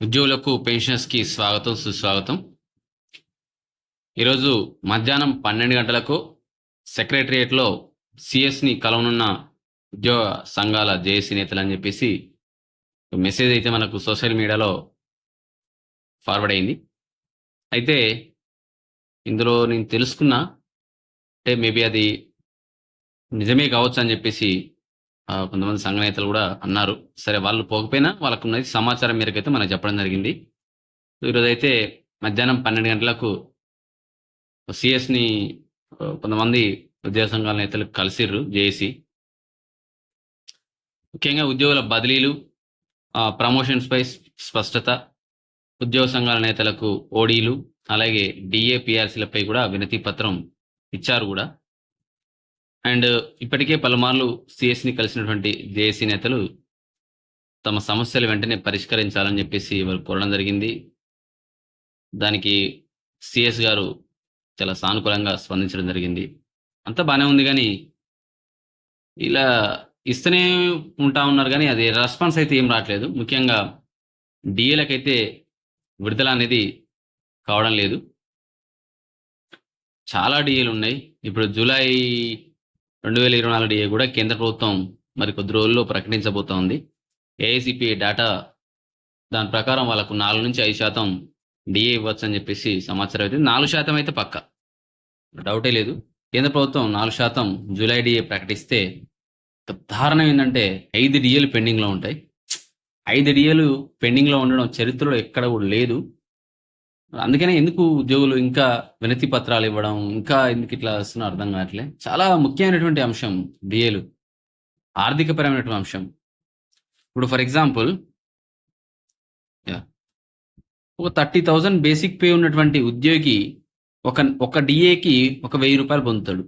ఉద్యోగులకు పెన్షన్స్కి స్వాగతం సుస్వాగతం. ఈరోజు మధ్యాహ్నం పన్నెండు గంటలకు సెక్రటరియట్లో సిఎస్ని కలవనున్న ఉద్యోగ సంఘాల జేఏసీ నేతలు అని చెప్పేసి మెసేజ్ అయితే మనకు సోషల్ మీడియాలో ఫార్వర్డ్ అయింది. అయితే ఇందులో నేను తెలుసుకున్నా అంటే మేబీ అది నిజమే కావచ్చు అని చెప్పేసి కొంతమంది సంఘ నేతలు కూడా అన్నారు. సరే వాళ్ళు పోకపోయినా వాళ్ళకు ఉన్నది సమాచారం మేరకు అయితే మనకు చెప్పడం జరిగింది. ఈరోజు అయితే మధ్యాహ్నం పన్నెండు గంటలకు సిఎస్ని కొంతమంది ఉద్యోగ సంఘాల నేతలు కలిసిర్రు జేఏసీ. ముఖ్యంగా ఉద్యోగుల బదిలీలు ప్రమోషన్స్పై ప్రమోషన్స్ పై స్పష్టత ఉద్యోగ సంఘాల నేతలకు ఓడీలు అలాగే డిఏపిఆర్సీలపై కూడా వినతి పత్రం ఇచ్చారు కూడా. అండ్ ఇప్పటికే పలుమార్లు సిఎస్ని కలిసినటువంటి జేఏసీ నేతలు తమ సమస్యలు వెంటనే పరిష్కరించాలని చెప్పేసి వారు కోరడం జరిగింది. దానికి సిఎస్ గారు చాలా సానుకూలంగా స్పందించడం జరిగింది. అంతా బాగానే ఉంది కానీ ఇలా ఇస్తూనే ఉంటా ఉన్నారు కానీ అది రెస్పాన్స్ అయితే ఏం రావట్లేదు. ముఖ్యంగా డిఏలకైతే విడుదల అనేది కావడం లేదు. చాలా డిఏలు ఉన్నాయి. ఇప్పుడు జూలై రెండు వేల ఇరవై నాలుగు డిఏ కూడా కేంద్ర ప్రభుత్వం మరి కొద్ది రోజుల్లో ప్రకటించబోతోంది. ఏఐసిపి డేటా దాని ప్రకారం వాళ్ళకు నాలుగు నుంచి ఐదు శాతం డిఏ ఇవ్వచ్చు అని చెప్పేసి సమాచారం అయితే నాలుగు శాతం అయితే పక్క. డౌటే లేదు. కేంద్ర ప్రభుత్వం నాలుగు శాతం జూలై డిఏ ప్రకటిస్తే ఒక దారుణం ఏంటంటే ఐదు డిఏలు పెండింగ్లో ఉంటాయి. ఐదు డిఏలు పెండింగ్లో ఉండడం చరిత్రలో ఎక్కడ కూడా లేదు. అందుకనే ఎందుకు ఉద్యోగులు ఇంకా వినతి పత్రాలు ఇవ్వడం ఇంకా ఎందుకు ఇట్లా వస్తున్నా అర్థం కావట్లే. చాలా ముఖ్యమైనటువంటి అంశం బిఏలు. ఆర్థికపరమైనటువంటి అంశం. ఇప్పుడు ఫర్ ఎగ్జాంపుల్ ఒక థర్టీ థౌజండ్ బేసిక్ పే ఉన్నటువంటి ఉద్యోగి ఒక ఒక డిఏకి ఒక వెయ్యి రూపాయలు పొందుతాడు.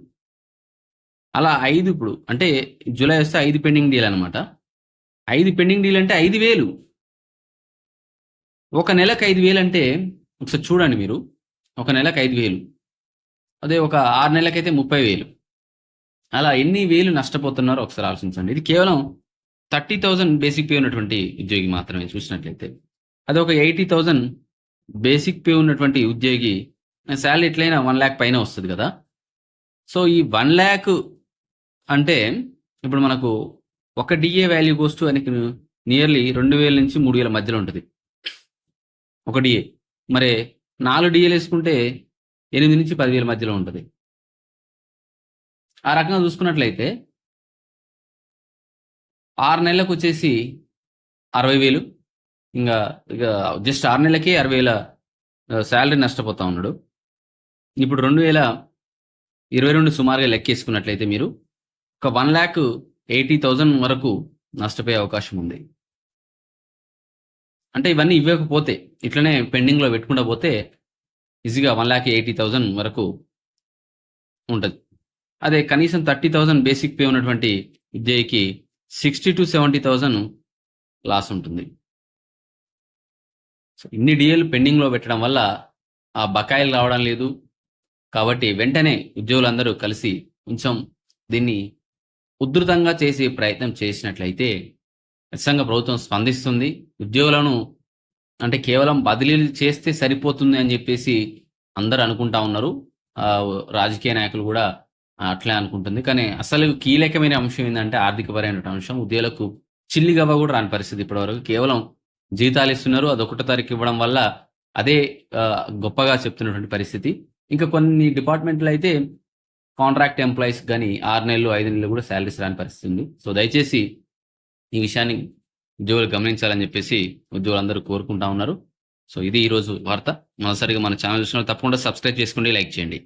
అలా ఐదు ఇప్పుడు అంటే జూలై వస్తే ఐదు పెండింగ్ డీల్ అనమాట ఐదు పెండింగ్ డీల్ అంటే ఐదు వేలు. ఒక నెలకు ఐదు వేలు అంటే ఒకసారి చూడండి మీరు. ఒక నెలకు ఐదు వేలు. అదే ఒక ఆరు నెలలకైతే ముప్పై వేలు. అలా ఎన్ని వేలు నష్టపోతున్నారో ఒకసారి ఆలోచించండి. ఇది కేవలం థర్టీ థౌజండ్ బేసిక్ పే ఉన్నటువంటి ఉద్యోగి మాత్రమే చూసినట్లయితే. అది ఒక ఎయిటీ థౌజండ్ బేసిక్ పే ఉన్నటువంటి ఉద్యోగి శాలరీ ఎట్లయినా వన్ ల్యాక్ పైన వస్తుంది కదా. సో ఈ వన్ ల్యాక్ అంటే ఇప్పుడు మనకు ఒక డిఏ వాల్యూ కోస్ట్ ఆయనకి నియర్లీ రెండు వేల నుంచి మూడు వేల మధ్యలో ఉంటుంది. ఒక డిఏ. మరి నాలుగు డిఎలు వేసుకుంటే ఎనిమిది నుంచి పదివేల మధ్యలో ఉంటుంది. ఆ రకంగా చూసుకున్నట్లయితే ఆరు నెలలకు వచ్చేసి అరవై వేలు. ఇంకా ఇక జస్ట్ ఆరు నెలలకే అరవై వేల శాలరీ నష్టపోతా ఉన్నాడు. ఇప్పుడు రెండు వేల ఇరవై రెండు సుమారుగా లెక్కేసుకున్నట్లయితే మీరు ఒక వన్ ల్యాక్ ఎయిటీ థౌజండ్ వరకు నష్టపోయే అవకాశం ఉంది. అంటే ఇవన్నీ ఇవ్వకపోతే ఇట్లనే పెండింగ్లో పెట్టుకుంటూ పోతే ఈజీగా వన్ ల్యాక్ ఎయిటీ థౌజండ్ వరకు ఉంటుంది. అదే కనీసం థర్టీ థౌజండ్ బేసిక్ పే ఉన్నటువంటి ఉద్యోగికి sixty two seventy thousand loss ఉంటుంది. సో ఇన్ని డిఏలు పెండింగ్లో పెట్టడం వల్ల ఆ బకాయిలు రావడం లేదు. కాబట్టి వెంటనే ఉద్యోగులందరూ కలిసి కొంచెం దీన్ని ఉధృతంగా చేసే ప్రయత్నం చేసినట్లయితే ఖచ్చితంగా ప్రభుత్వం స్పందిస్తుంది. ఉద్యోగులను అంటే కేవలం బదిలీలు చేస్తే సరిపోతుంది అని చెప్పేసి అందరూ అనుకుంటా ఉన్నారు. రాజకీయ నాయకులు కూడా అట్లే అనుకుంటుంది. కానీ అసలు కీలకమైన అంశం ఏంటంటే ఆర్థికపరమైన అంశం. ఉద్యోగులకు చిల్లిగవ్వ కూడా రాని పరిస్థితి ఇప్పటివరకు. కేవలం జీతాలు ఇస్తున్నారు. అది ఒకటో తారీఖు ఇవ్వడం వల్ల అదే గొప్పగా చెప్తున్నటువంటి పరిస్థితి. ఇంకా కొన్ని డిపార్ట్మెంట్లు అయితే కాంట్రాక్ట్ ఎంప్లాయీస్ కానీ ఆరు నెలలు ఐదు నెలలు కూడా శాలరీస్ రాని పరిస్థితి ఉంది. సో దయచేసి ఈ విషయాన్ని ఉద్యోగులు గమనించాలని చెప్పేసి ఉద్యోగులందరూ కోరుకుంటా ఉన్నారు. సో ఇది ఈరోజు వార్త. మొదటిసారిగా మన ఛానల్ చూసిన తప్పకుండా సబ్స్క్రైబ్ చేసుకోండి లైక్ చేయండి.